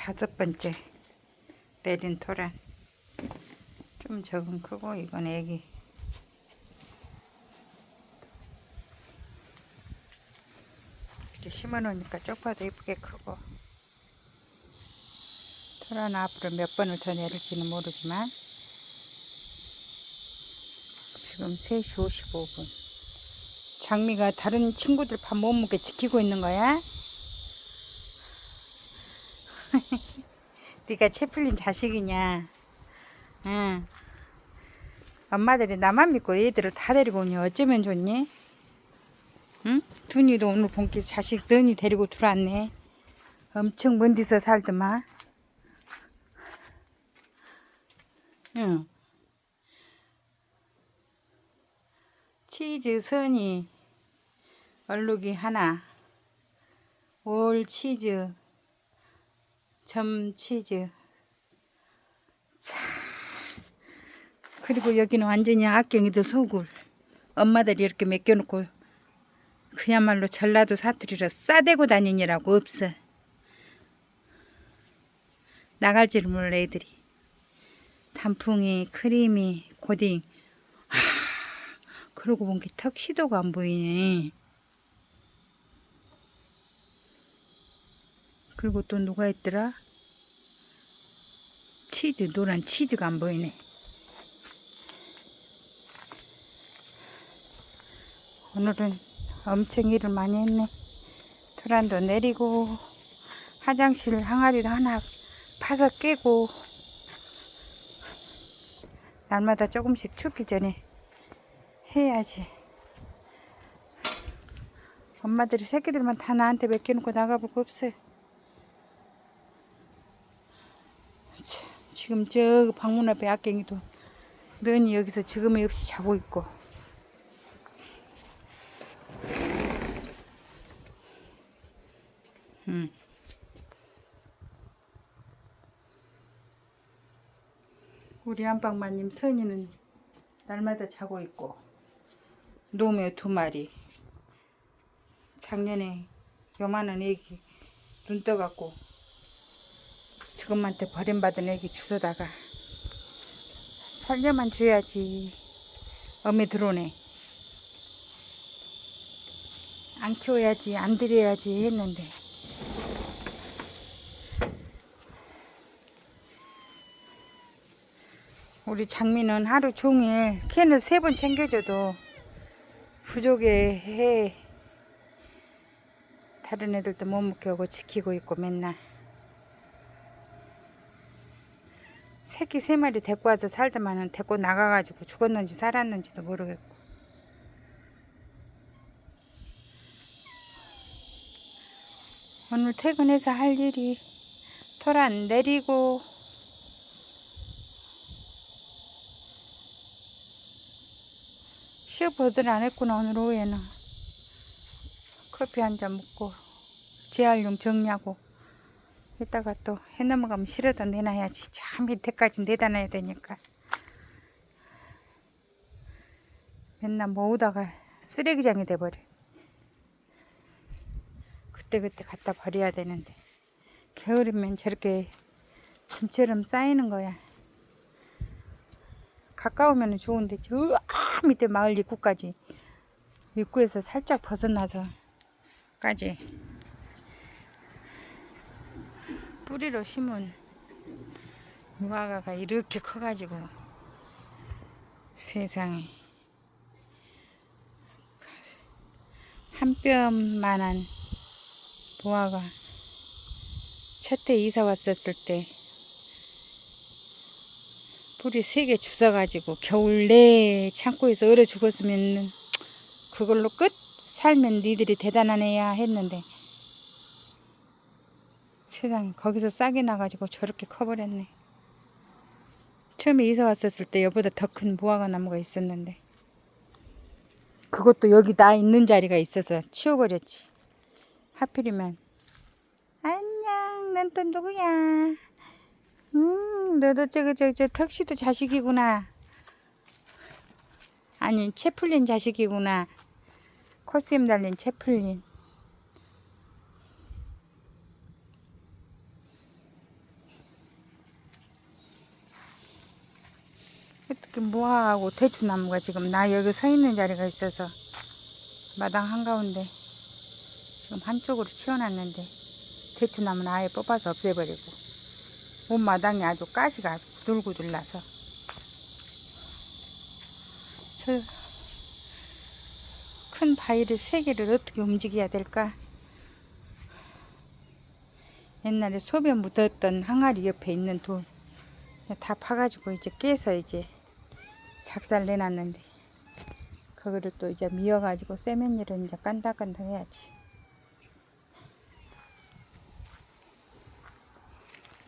다섯 번째 내린 토란. 좀 적은 크고 이건 애기. 이렇게 심어 놓으니까 쪽파도 예쁘게 크고. 토란 앞으로 몇 번을 더 내릴지는 모르지만 지금 3시 55분. 장미가 다른 친구들 밥 못 먹게 지키고 있는 거야? 네가 채플린 자식이냐? 응. 엄마들이 나만 믿고 얘들을 다 데리고 오니 어쩌면 좋니? 응? 둔이도 오늘 본길 자식 너니 데리고 들어왔네. 엄청 먼 데서 살더만. 응. 치즈 선이 얼룩이 하나. 올 치즈. 점 치즈. 자. 그리고 여기는 완전히 악경이들 소굴. 엄마들이 이렇게 맡겨놓고 그야말로 전라도 사투리로 싸대고 다니느라고 없어. 나갈 줄 몰라 애들이. 단풍이, 크림이, 고딩. 하, 그러고 보니까 턱시도가 안 보이네. 그리고 또 누가 있더라? 치즈, 노란 치즈가 안 보이네. 오늘은 엄청 일을 많이 했네. 토란도 내리고, 화장실 항아리도 하나 파서 깨고, 날마다 조금씩 춥기 전에 해야지. 엄마들이 새끼들만 다 나한테 맡겨놓고 나가볼 거 없어요. 참, 지금 저 방문 앞에 악갱이도 너니 여기서 지금이 없이 자고 있고 음. 우리 안방마님 선이는 날마다 자고 있고 노메 두 마리 작년에 요만한 애기 눈 떠갖고 지금한테 버림받은 애기 주워다가 살려만 줘야지. 엄에 들어오네. 안 키워야지 안 들여야지 했는데. 우리 장미는 하루 종일 캔을 세 번 챙겨줘도 부족해. 해 다른 애들도 못 먹게 지키고 있고 맨날 새끼 세 마리 데리고 와서 살더만은 데리고 나가가지고 죽었는지 살았는지도 모르겠고. 오늘 퇴근해서 할 일이 토란 내리고 쉬어보들 안 했구나 오늘 오후에는. 커피 한 잔 먹고 재활용 정리하고 이따가 또 해 넘어가면 실어다 내놔야지. 저 밑에까지 내다 놔야 되니까. 맨날 모으다가 쓰레기장이 돼버려. 그때그때 갖다 버려야 되는데. 겨울이면 저렇게 짐처럼 쌓이는 거야. 가까우면 좋은데 저 아, 밑에 마을 입구까지 입구에서 살짝 벗어나서까지 뿌리로 심은 무화과가 이렇게 커가지고 세상에. 한 뼘만한 무화과 첫해 이사 왔었을 때 뿌리 세 개 주워가지고 겨울 내 창고에서 얼어 죽었으면 그걸로 끝? 살면 니들이 대단한 애야 했는데 세상에 거기서 싹이 나가지고 저렇게 커버렸네. 처음에 이사 왔었을 때 여보다 더 큰 무화과 나무가 있었는데 그것도 여기 나 있는 자리가 있어서 치워버렸지. 하필이면 안녕 넌또 누구야? 음 너도 저거 저거 저 턱시도 자식이구나. 아니 채플린 자식이구나. 코스염 달린 채플린. 특히 무화하고 대추나무가 지금 나 여기 서 있는 자리가 있어서 마당 한가운데 지금 한쪽으로 치워놨는데 대추나무는 아예 뽑아서 없애버리고 온 마당이 아주 가시가 나서 저 큰 바위를 세 개를 어떻게 움직여야 될까? 옛날에 소변 묻었던 항아리 옆에 있는 돌 다 파가지고 이제 깨서 이제 작살 내놨는데 그거를 또 이제 미어가지고 세면일을 이제 깐닥깐닥 해야지.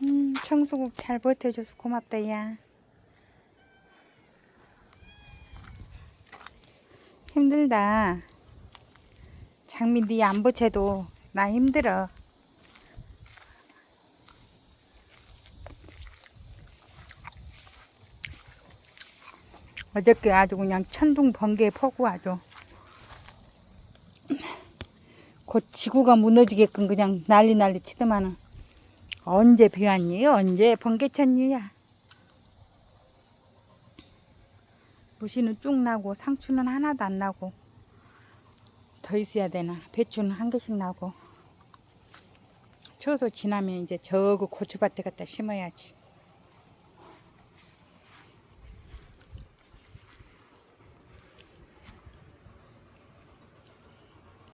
음, 청소국 잘 버텨줘서 고맙다, 야. 힘들다. 장미 니안 버텨도 나 힘들어. 어저께 아주 그냥 천둥 번개에 퍼고 아주 곧 지구가 무너지게끔 그냥 난리 난리 치더만은 언제 비 왔니? 언제 번개 쳤니야? 무시는 쭉 나고 상추는 하나도 안 나고 더 있어야 되나? 배추는 한 개씩 나고 추워서 지나면 이제 저거 고추밭에 갖다 심어야지.